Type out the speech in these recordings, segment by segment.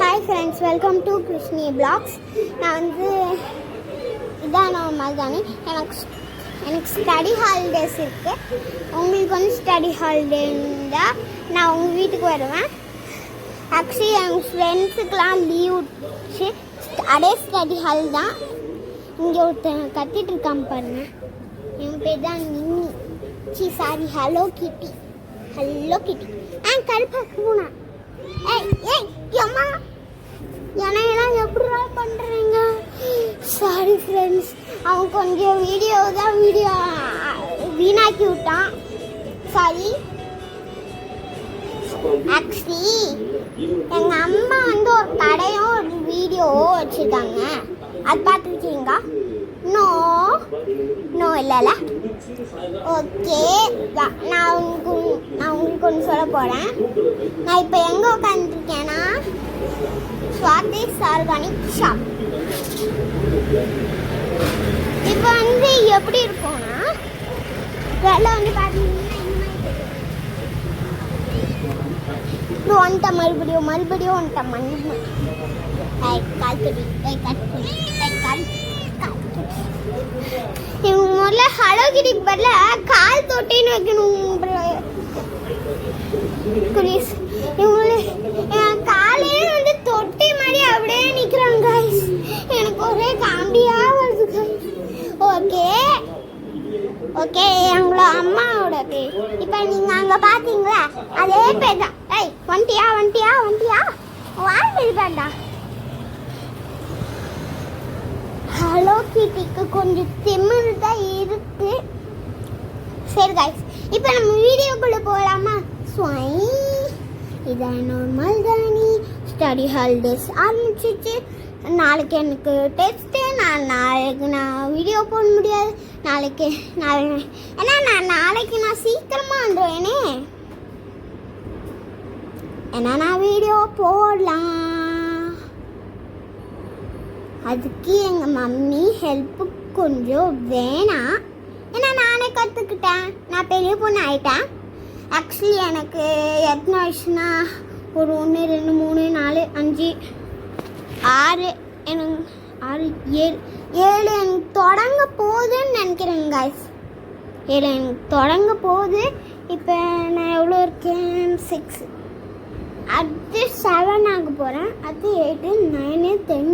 Hi friends welcome to Krishni blogs நான் வந்து இதான் நார்மல் தானே. எனக்கு எனக்கு ஸ்டடி ஹாலிடேஸ் இருக்குது உங்களுக்கு வந்து ஸ்டடி ஹாலிடே இருந்தால் நான் உங்கள் வீட்டுக்கு வருவேன். ஆக்சுவலி என் ஃப்ரெண்ட்ஸுக்கெலாம் லீவ் விட்டுச்சு. அதே ஸ்டடி ஹால் தான். இங்கே ஒருத்தன் கத்திட்டு இருக்கான் பாருங்க. என் பேர் தான் Ninni C sorry hello Kitty hello Kitty ஆ கருப்பாக்கு போனா ஏய் ஏய். அம்மா என்னையெல்லாம் எப்படிடா பண்ணுறீங்க சாரி ஃப்ரெண்ட்ஸ் அவன் கொஞ்சம் வீடியோ தான் வீடியோ வீணாக்கி விட்டான். சாரி ஆக்சுவலி எங்கள் அம்மா வந்து ஒரு கடையும் ஒரு வீடியோவும் வச்சுருக்காங்க. அது பார்த்துருக்கீங்களா? நோ நோ இல்லைல்ல. ஓகே நான் உங்களுக்கு நான் உங்களுக்கு ஒன்று சொல்ல போகிறேன் நான் இப்போ எங்கே உட்காந்துருக்கேன்னா சுவாதி ஆர்கானிக் ஷாப் இப்போ வந்து எப்படி இருக்கும்னா வெளில வந்து பார்த்தீங்கன்னா இந்த வந்துட்டேன் மறுபடியும் மறுபடியும் வந்துட்டேன் மண் கால் துடி கை கால் கை கால் இவங்க முதல்ல ஹலோ கிட்டிக்கு பதில கால் தொட்டின்னு வைக்கணும் குரீஸ். இவங்கள காலே வந்து தொட்டி மாதிரி அப்படியே நிற்கிறாங்க கைஸ் எனக்கு ஒரே காமெடியாக வருது ஓகே ஓகே எங்களோட அம்மாவோட பேர். இப்போ நீங்கள் அங்கே பார்த்தீங்களா அதே பேர் தான் ஏய் வண்டியா வண்டியா வண்டியா? வாழ் வேண்டாம் சிட்டிக்கு கொஞ்சம் திமிரு தான் இருக்கு. சரி கைஸ் இப்போ நம்ம வீடியோக்குள்ளே போகலாமா ஸ்வை இதான் நார்மல் தானி ஸ்டடி ஹாலிடேஸ் ஆரம்பிச்சிச்சு. நாளைக்கு எனக்கு டெஸ்ட்டு நான் நாளைக்கு நான் வீடியோ போட முடியாது. நாளைக்கு நாளைக்கு ஏன்னா நான் நாளைக்கு நான் சீக்கிரமாக வந்துடுவேனே ஏன்னா நான் வீடியோ போ அதுக்கு எங்கள் மம்மி ஹெல்ப்பு கொஞ்சம் வேணாம் ஏன்னா நானே கற்றுக்கிட்டேன் நான் பெரிய பொண்ணு ஆயிட்டேன். ஆக்சுவலி எனக்கு எத்தனை வயசுனா ஒரு ஒன்று ரெண்டு மூணு நாலு அஞ்சு ஆறு எனக்கு ஆறு ஏழு ஏழு எனக்கு தொடங்க போகுதுன்னு நினைக்கிறேங்க காய்ஸ் ஏழு எனக்கு தொடங்க போகுது. இப்போ நான் எவ்வளோ இருக்கேன்? சிக்ஸ் அது செவன் ஆக போகிறேன் அது eight nine ten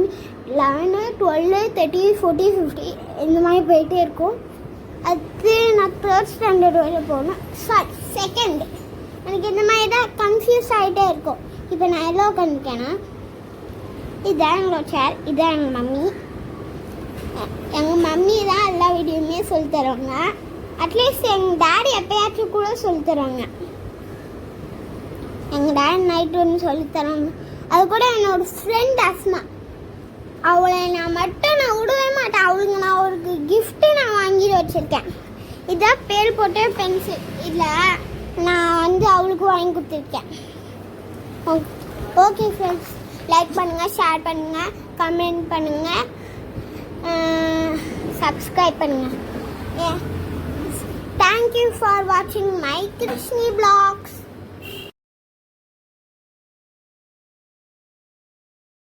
eleven twelve thirty forty fifty இந்த மாதிரி போயிட்டே இருக்கும். அது நான் தேர்ட் ஸ்டாண்டர்ட் வரை போகணும். சாரி செகண்ட் எனக்கு இந்த மாதிரி தான் கன்ஃபியூஸ் ஆகிட்டே இருக்கும். இப்போ நான் எல்லோ உட்காந்துருக்கேன்னா இதுதான் எங்களோட சேர் இதுதான் எங்கள் மம்மி எங்கள் மம்மி தான் எல்லா வீடியோமே சொல்லி தருவாங்க. அட்லீஸ்ட் எங்கள் டேடி எப்பயாச்சும் கூட சொல்லி தருவாங்க. எங்கள் டேடி நைட் ஒன்று சொல்லி தராங்க. அது கூட என்னோட ஃப்ரெண்ட் அஸ்மா. அவளை நான் மட்டும் நான் விடவே மாட்டேன். அவளுக்கு நான் அவளுக்கு கிஃப்ட்டு நான் வாங்கி வச்சுருக்கேன். இதான் பேர் போட்டு பென்சில் இதில் நான் வந்து அவளுக்கு வாங்கி கொடுத்துருக்கேன். ஓகே ஃப்ரெண்ட்ஸ் லைக் பண்ணுங்கள் ஷேர் பண்ணுங்கள் கமெண்ட் பண்ணுங்கள் சப்ஸ்கிரைப் பண்ணுங்கள் ஏ தேங்க்யூ ஃபார் வாட்சிங் மை கிருஷ்ணி பிளாக்ஸ்